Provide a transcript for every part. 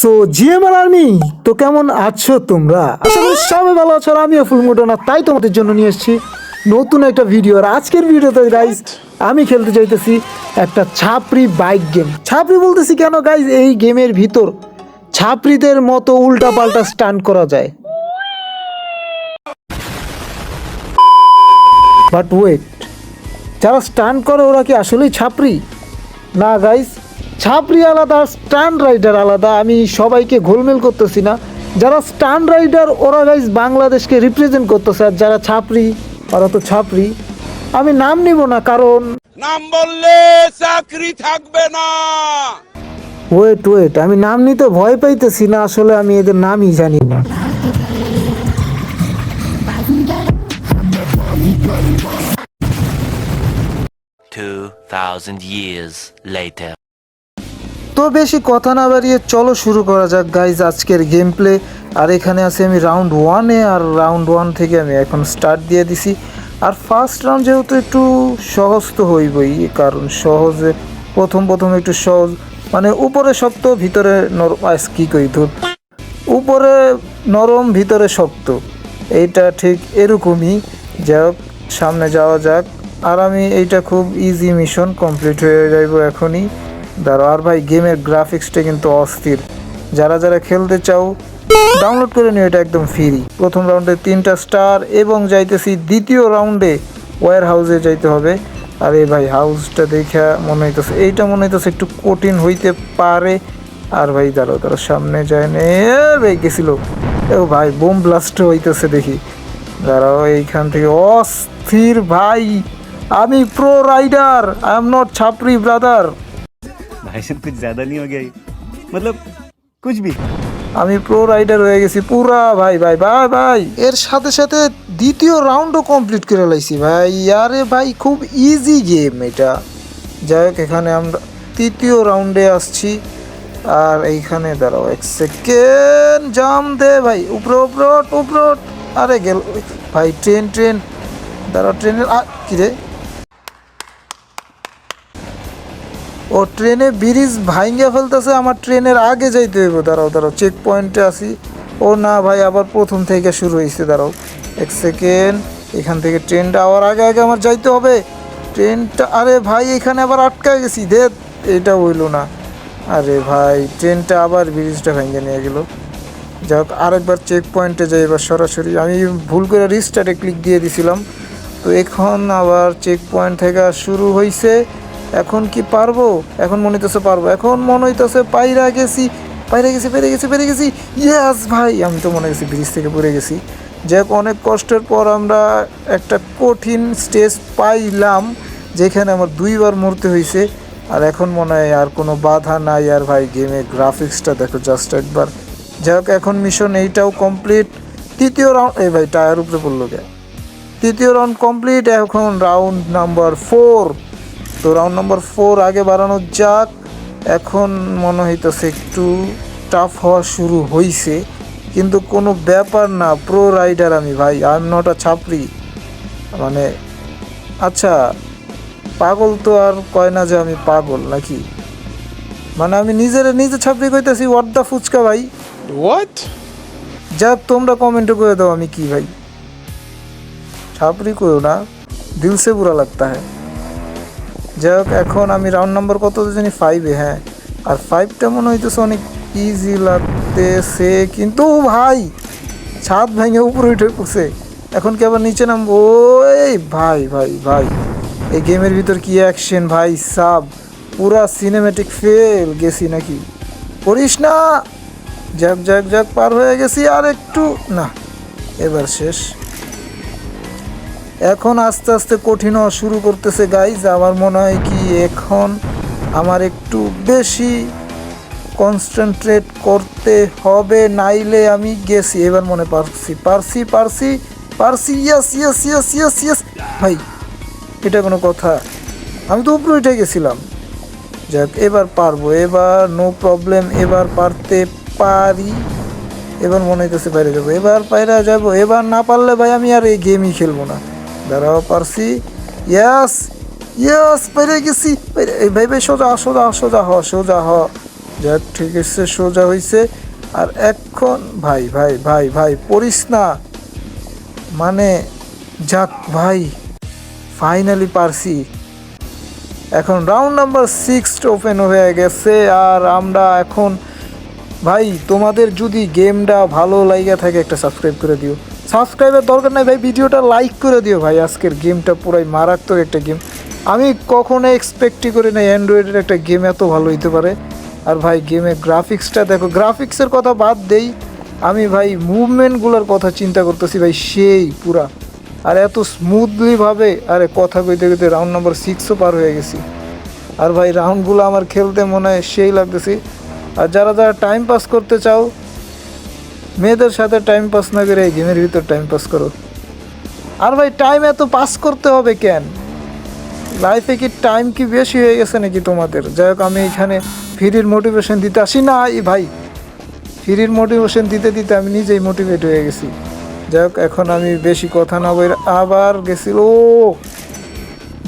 So GMR army, তো কেমন আছো তোমরা? করি সবাই ভালো আছো আর আমিও ফুল মোটানা তাই তোমাদের জন্য নিয়ে এসেছি নতুন একটা ভিডিও আর আজকের ভিডিওতে গাইজ আমি খেলতে চাইতেছি একটা ছাপরি বাইক গেম ছাপরি বলতেছি কেন গাইজ এই গেমের ভিতর ছাপরিদের মতো উল্টা পাল্টা স্টান্ট করা যায়। বাট ওয়েট যারা স্টান্ট করে ওরা কি আসলেই ছাপরি না গাইস ছাপরি আলাদা স্ট্যান্ড রাইডার আলাদা আমি সবাইকে ঘোলমেল করতেছি না। যারা স্ট্যান্ড রাইডার ওরা গাইস বাংলাদেশকে রিপ্রেজেন্ট করতেছে আর যারা ছাপরি ওরা তো ছাপড়ি। আমি নাম নিব না কারণ নাম বললে চাকরি থাকবে না। ওয়েট ওয়েট আমি নাম নিতে ভয় পাইতেছি না আসলে আমি এদের নামই জানি না। Two thousand years later. তো বেশি কথা না বাড়িয়ে চলো শুরু করা যাক গাইজ আজকের গেম প্লে আর এখানে আছে আমি রাউন্ড ওয়ানে আর রাউন্ড ওয়ান থেকে আমি এখন স্টার্ট দিয়ে দিছি। আর ফার্স্ট রাউন্ড যেহেতু একটু সহজ তো হইবই কারণ সহজে প্রথম প্রথম একটু সহজ। মানে উপরে শক্ত, ভিতরে নরম, আইস কি কই ধর। উপরে নরম, ভিতরে শক্ত। এইটা ঠিক এরকমই। যাই হোক, সামনে যাওয়া যাক। আর আমি এইটা খুব ইজি মিশন কমপ্লিট হয়ে যাইব এখনই। দাঁড়ো আর ভাই, গেমের গ্রাফিক্সটা কিন্তু অস্থির। যারা যারা খেলতে চাও ডাউনলোড করে নিও, এটা একদম ফ্রি প্রথম রাউন্ডে তিনটা স্টার এবং যাইতেছি দ্বিতীয় রাউন্ডে ওয়ার হাউসে যাইতে হবে। আর এই ভাই হাউসটা দেখা মনে হইতেছে, এইটা মনে হইতেছে একটু কঠিন হইতে পারে। আর ভাই দাঁড়ো দাঁড়াও, সামনে যায় না। গেছিল। ও ভাই, বোম ব্লাস্ট হইতেছে দেখি। দাঁড়াও, এইখান থেকে অস্থির ভাই। আমি pro rider I am not ছাপরি brother भाई साहब कुछ ज्यादा नहीं हो गया ये? मतलब कुछ भी আমি প্রো রাইডার হয়ে গেছি পুরা ভাই ভাই ভাই ভাই এর সাথে সাথে দ্বিতীয় রাউন্ডও কমপ্লিট করে লাইছি ভাই আরে ভাই খুব ইজি গেম এটা যাই হোক এখানে আমরা তৃতীয় রাউন্ডে আসছি আর এইখানে দাঁড়াও এক সেকেন্ড জাম দে ভাই উপরে উপরে ওঠ, উপরে ওঠ। আরে গেল ভাই ট্রেন ট্রেন দাঁড়াও ট্রেনের আ কি রে ও ট্রেনে ব্রিজ ভাঙ্গা ফেলতেছে, আমার ট্রেনের আগে যাইতে হইব। দাঁড়াও দাঁড়াও চেক পয়েন্টে আসি ও না ভাই, আবার প্রথম থেকে শুরু হয়েছে দাঁড়াও। এক সেকেন্ড এখান থেকে ট্রেনটা আবার আগে আগে আমার যাইতে হবে। ট্রেনটা, আরে ভাই, এখানে আবার আটকা গেছি দে এটা হইল না। আরে ভাই, ট্রেনটা আবার ব্রিজটা ভেঙে নিয়ে গেল। যাই হোক আরেকবার চেক পয়েন্টে যাই, এবার সরাসরি। আমি ভুল করে রিস্টার্টে ক্লিক দিয়ে দিছিলাম। তো এখন আবার চেক পয়েন্ট থেকে শুরু হয়েছে এখন কি পারব? এখন মনে হইতেছে পারব। এখন মনে হইতেছে পাইরা গেছি। পাইরা গেছি, পেরে গেছি পেরে গেছি। ইয়াস ভাই, আমি তো মনে গেছি ব্রিজ থেকে পড়ে গেছি। যাই অনেক কষ্টের পর আমরা একটা কঠিন স্টেজ পাইলাম, যেখানে আমার দুইবার মরতে হয়েছে আর এখন মনে হয় আর কোনো বাধা নাই। আর ভাই গেমে গ্রাফিক্সটা দেখো জাস্ট একবার। যাই হোক, এখন মিশন এইটাও কমপ্লিট তৃতীয় রাউন্ড এই ভাই টায়ার উপরে পড়ল গে তৃতীয় রাউন্ড কমপ্লিট এখন রাউন্ড নাম্বার ফোর তো রাউন্ড নম্বর ফোর আগে বাড়ানো যাক। এখন মনে হইতেছে একটু টাফ হওয়া শুরু হইছে। কিন্তু কোনো ব্যাপার না প্রো রাইডার আমি ভাই আই এম নট আ ছাপরি মানে আচ্ছা পাগল তো আর কয় না যে আমি পাগল নাকি? মানে আমি নিজের নিজে ছাপড়ি কইতেছি ওয়ার্দা ফুচকা ভাই? হোয়াট যা তোমরা কমেন্টে করে দাও আমি কি ভাই। ছাপড়ি করো না দিল সে বুরা লাগতা হ্যাঁ যাই হোক, এখন আমি রাউন্ড নাম্বার কত জানি ফাইভে হ্যাঁ। আর ফাইভটা মনে হইতেছে অনেক ইজি লাগতেছে, কিন্তু ভাই, ছাদ ভেঙে উপরে উঠে পড়ছে। এখন কি আবার নিচে নামবো? ওই ভাই ভাই ভাই, এই গেমের ভিতর কি অ্যাকশন ভাই সাব? পুরা সিনেমেটিক ফেল গেছি নাকি? করিস না। যাক যাক যাক, পার হয়ে গেছি, আর একটু, না, এবার শেষ। এখন আস্তে আস্তে কঠিন হওয়া শুরু করতেছে গাইজ আমার মনে হয় কি, এখন আমার একটু বেশি কনসেন্ট্রেট করতে হবে, নাইলে আমি গেছি। এবার মনে পারছি পারছি পারছি পারছি। ইয়াস ইয়াস ইয়াস ইয়াস ইয়াস ভাই, এটা কোনো কথা। আমি তো উপরে উঠে গেছিলাম। যাক, এবার পারব। এবার নো প্রবলেম এবার পারতে পারি। এবার মনে হইতেছে বাইরে যাব। এবার বাইরে যাব। এবার না পারলে ভাই আমি আর এই গেমই খেলব না। দাঁড়াও পারছি। ইয়াস ইয়াস, বাইরে গেছি। ভাই ভাই, সোজা সোজা সোজা হ সোজা হ। যাক ঠিক আছে, সোজা হয়েছে আর এখন, ভাই ভাই ভাই ভাই, পড়িস না। মানে যাক, ভাই ফাইনালি পারছি। এখন রাউন্ড নাম্বার সিক্স ওপেন হয়ে গেছে, আর আমরা এখন ভাই, তোমাদের যদি গেমটা ভালো লাগে থাকে একটা সাবস্ক্রাইব করে দিও। সাবস্ক্রাইবের দরকার নাই ভাই ভিডিওটা লাইক করে দিও ভাই, আজকের গেমটা পুরাই মারাত্মক একটা গেম আমি কখনো এক্সপেক্টই করি না অ্যান্ড্রয়েডের একটা গেম এত ভালো হইতে পারে। আর ভাই গেমের গ্রাফিক্সটা দেখো গ্রাফিক্সের কথা বাদ দেই, আমি ভাই মুভমেন্টগুলোর কথা চিন্তা করতেছি ভাই, সেই পুরা। আর এত স্মুথলিভাবে আরে কথা কইতে কইতে রাউন্ড নাম্বার সিক্সও পার হয়ে গেছি। আর ভাই রাউন্ডগুলো আমার খেলতে মনে হয় সেই লাগতেছে। আর যারা যারা টাইম পাস করতে চাও, মেয়েদের সাথে টাইম পাস না করে এই গেমের ভিতর টাইম পাস করো। আর ভাই টাইম এত পাস করতে হবে কেন? লাইফে কি টাইম কি বেশি হয়ে গেছে নাকি তোমাদের? যাই হোক, আমি এখানে ফ্রির মোটিভেশন দিতে আসি না, এই ভাই। ফ্রির মোটিভেশন দিতে দিতে আমি নিজেই মোটিভেট হয়ে গেছি। যাই হোক, এখন আমি বেশি কথা না বই আবার গেছিল ও,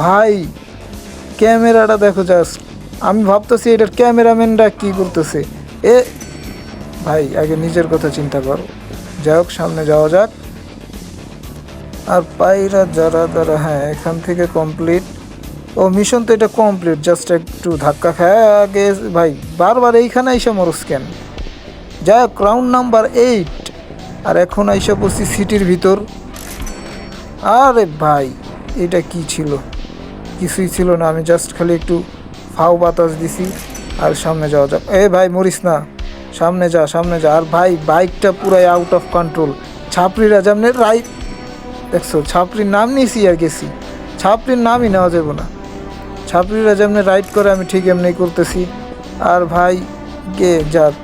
ভাই, ক্যামেরাটা দেখো জাস্ট আমি ভাবতেছি এটার ক্যামেরাম্যানরা কি করতেছে এ, ভাই, আগে নিজের কথা চিন্তা করো। যাই হোক, সামনে যাওয়া যাক। আর পায়রা যারা যারা হ্যাঁ এখান থেকে কমপ্লিট ও মিশন তো এটা কমপ্লিট জাস্ট একটু ধাক্কা খায়। আগে, ভাই, বারবার এইখানে এসে মরস কেন? যাই হোক রাউন্ড নাম্বার এইট আর এখন আইসা পড়ছি সিটির ভিতর। আরে ভাই, এটা কি ছিল? কিছুই ছিল না, আমি জাস্ট খালি একটু ফাও বাতাস দিছি, আর সামনে যাওয়া যাক। এ ভাই, মরিস না। সামনে যা সামনে যা। আর ভাই, বাইকটা পুরাই আউট অফ কন্ট্রোল ছাপড়িরা যেমনি রাইট দেখছ, ছাপড়ির নাম নিয়েছি আর গেছি। ছাপড়ির নামই নেওয়া যাবে না। ছাপড়িরা যেমনি রাইড করে, আমি ঠিক এমনি করতেছি। আর ভাই গে যাক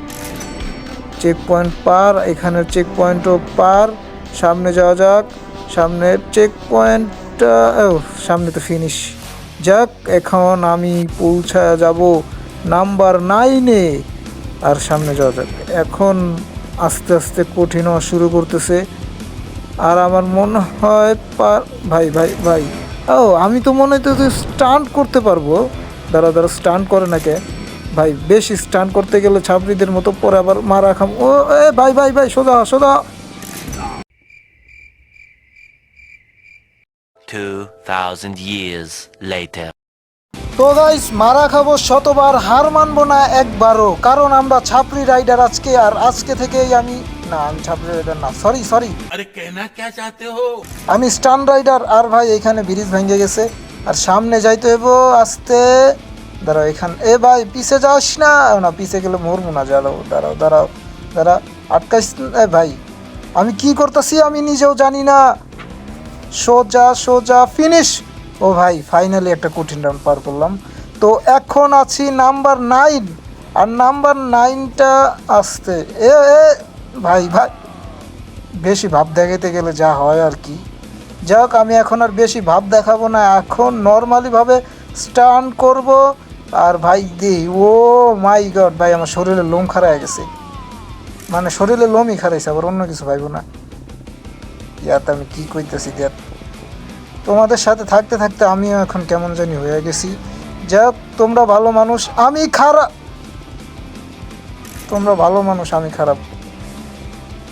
চেক পয়েন্ট পার, এখানের চেক পয়েন্টও পার। সামনে যাওয়া যাক। সামনের চেক পয়েন্টটা ও সামনে তো ফিনিশ যাক, এখন আমি পৌঁছা যাব নাম্বার নাইনে। আর সামনে যাওয়া যাক। এখন আস্তে আস্তে কঠিন হওয়া শুরু করতেছে। আর আমার মনে হয় পার ভাই ভাই ভাই। ও, আমি তো মনে হইতো স্টান্ট করতে পারব। দাঁড়া দাঁড়া স্টান্ট করে না কে? ভাই, বেশি স্টান্ট করতে গেলে ছাপড়িদের মতো পরে আবার মারা খাম। ও, এ, ভাই ভাই ভাই, সোজা সোজা। 2000 years later. তো গাইস মারা খাব শতবার হার মানবো না একবারও। কারণ আমরা ছাপরি রাইডার আজকে আর আজকে থেকেই আমি না আমি ছাপরি রাইডার না সরি সরি আরে কেনা কে চাইতে হো? আমি স্টান রাইডার আর ভাই এখানে ব্রিজ ভেঙে গেছে। আর সামনে যাইতে হইব আস্তে। দাঁড়াও এখান এ ভাই পিছে যাস না। না পিছে গেলে মরমু না জ্বালাও দাঁড়াও দাঁড়াও দাঁড়া আটকাইস ভাই আমি কি করতেছি আমি নিজেও জানি না। সোজা সোজা ফিনিশ ও ভাই ফাইনালি একটা কঠিন রাউন্ড পার করলাম। তো এখন আছি নাম্বার নাইন আর নাম্বার নাইনটা আসতে এ ভাই ভাই। বেশি ভাব দেখাইতে গেলে যা হয় আর কি। যাই হোক, আমি এখন আর বেশি ভাব দেখাবো না। এখন নর্মালিভাবে স্টান করব। আর ভাই, দি, ও মাই গড ভাই, আমার শরীরে লোম খারায় গেছে। মানে শরীরে লোমই খারাইছে আবার অন্য কিছু ভাইব না। ইয়াতে আমি কি কইতেছি দেখ, তোমাদের সাথে থাকতে থাকতে আমিও এখন কেমন জানি হয়ে গেছি। যাই তোমরা ভালো মানুষ, আমি খারাপ। তোমরা ভালো মানুষ, আমি খারাপ।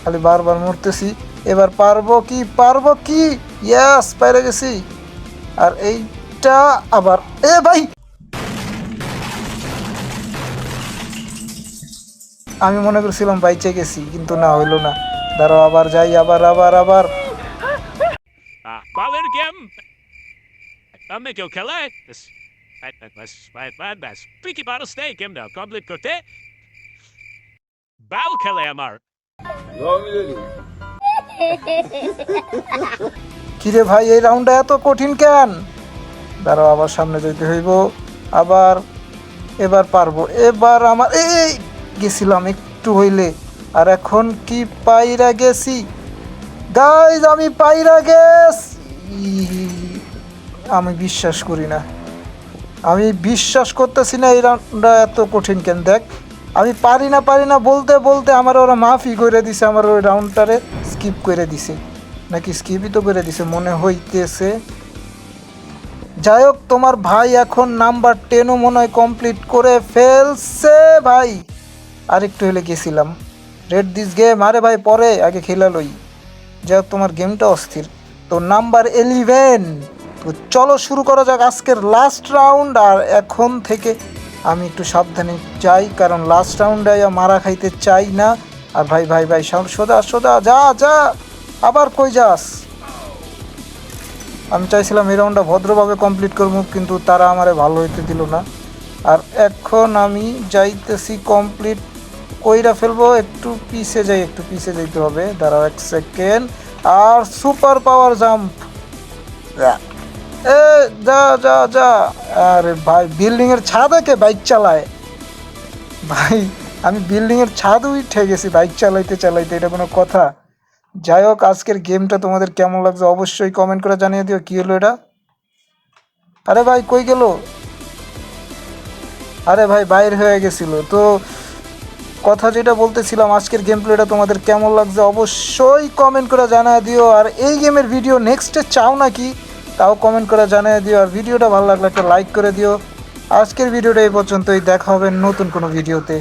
খালি বারবার মরতেছি। এবার পারব কি পারব কি? ইয়াস পাইরে গেছি। আর এইটা আবার, এ ভাই! আমি মনে করছিলাম বাইচে গেছি, কিন্তু না, হইল না। দাঁড়াও, আবার যাই, আবার আবার আবার। Ah, him now. Goblet kote. Bal kale amar. কিরে ভাই এই রাউন্ডটা এত কঠিন কেন দাঁড়াও আবার সামনে যেতে হইব আবার এবার পারব এবার আমার এই গেছিলাম একটু হইলে আর এখন কি পাইরা গেছি গাইজ আমি পাইরা গেছ আমি বিশ্বাস করি না। আমি বিশ্বাস করতেছি না এই রাউন্ডটা এত কঠিন কেন? দেখ, আমি পারি না পারি না বলতে বলতে আমার ওরা মাফি করে দিছে, আমার ওই রাউন্ডটারে স্কিপ করে দিছে। নাকি স্কিপই তো করে দিছে, মনে হইতেছে। যাই হোক তোমার ভাই এখন নাম্বার টেনও মনে হয় কমপ্লিট করে ফেলছে ভাই। আরেকটু হলে গেছিলাম। রেড দিস গেম আরে ভাই, পরে আগে খেলা লই। যাই হোক তোমার গেমটা অস্থির। তো নাম্বার এলিভেন তো চলো শুরু করা যাক আজকের লাস্ট রাউন্ড আর এখন থেকে আমি একটু সাবধানে যাই, কারণ লাস্ট রাউন্ডে মারা খাইতে চাই না। আর ভাই ভাই ভাই, সব সোজা সোজা, যা যা, আবার কই যাস? আমি চাইছিলাম এই রাউন্ডটা ভদ্রভাবে কমপ্লিট করব, কিন্তু তারা আমারে ভালো হইতে দিল না। আর এখন আমি যাইতেছি কমপ্লিট কইরা ফেলব, একটু পিছে যাই, একটু পিছে যাইতে হবে। দাঁড়াও এক সেকেন্ড আর সুপার পাওয়ার জাম্প। এ, যা যা যা। আরে ভাই বিল্ডিং এর ছাদে কে বাইক চালায়। ভাই, আমি বিল্ডিং এর ছাদ উঠে গেছি বাইক চালাইতে চালাইতে, এটা কোনো কথা। যাই হোক, আজকের গেমটা তোমাদের কেমন লাগছে অবশ্যই কমেন্ট করে জানিয়ে দিও, কি হলো এটা? আরে ভাই, কই গেল? আরে ভাই, বাইর হয়ে গেছিল। তো কথা যেটা বলতেছিলাম, আজকের গেম প্লেটা তোমাদের কেমন লাগছে অবশ্যই কমেন্ট করে জানা দিও। আর এই গেমের ভিডিও নেক্সটে চাও নাকি, তাও কমেন্ট করে জানিয়ে দিও। আর ভিডিওটা ভালো লাগলে একটা লাইক করে দিও। আজকের ভিডিওটা এই পর্যন্তই। দেখা হবে নতুন কোনো ভিডিওতে